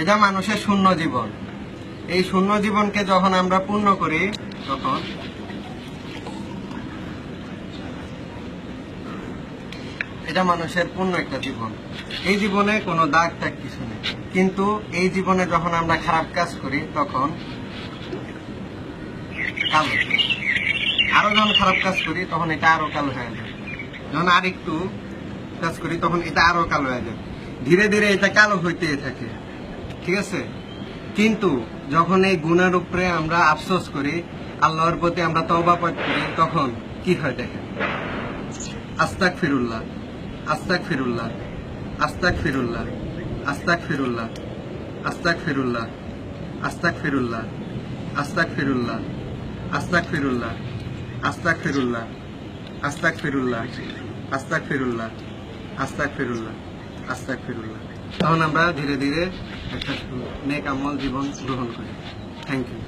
এটা মানুষের শূন্য জীবন। এই শূন্য জীবনকে যখন আমরা পূর্ণ করি, তখন এটা মানুষের পূর্ণ একটা জীবন। এই জীবনে কোনো দাগ টাগ কিছু নেই। কিন্তু এই জীবনে যখন আমরা খারাপ কাজ করি, তখন কালো। আরও যখন খারাপ কাজ করি, তখন এটা আরও কালো হয়ে যায়। যখন আর একটু কাজ করি, তখন এটা আরও কালো হয়ে যায়। ধীরে ধীরে এটা কালো হইতে থাকে। ঠিক আছে কিন্তু যখন এই গুণের উপরে আমরা আফসোস করি আল্লাহর প্রতি আমরা পাঠ করি তখন কি হয় দেখেন আস্তাক ফিরুল্লাহ আস্তাক ফিরুল্লাহ আস্তাক ফিরুল্লাহ আস্তাক ফিরুল্লাহ আস্তাক ফিরুল্লাহ আস্তাক ফিরুল্লাহ আস্তাক ফিরুল্লাহ আস্তাক ফিরুল্লাহ আস্তাক ফিরুল্লাহ আস্তাক ফিরুল্লাহ আস্তাক ফিরুল্লাহ আস্তাক ফিরুল্লাহ আস্তাক ফিরুল্লাহ তখন আমরা ধীরে ধীরে একটা নেক আমল জীবন গ্রহণ করি। Thank you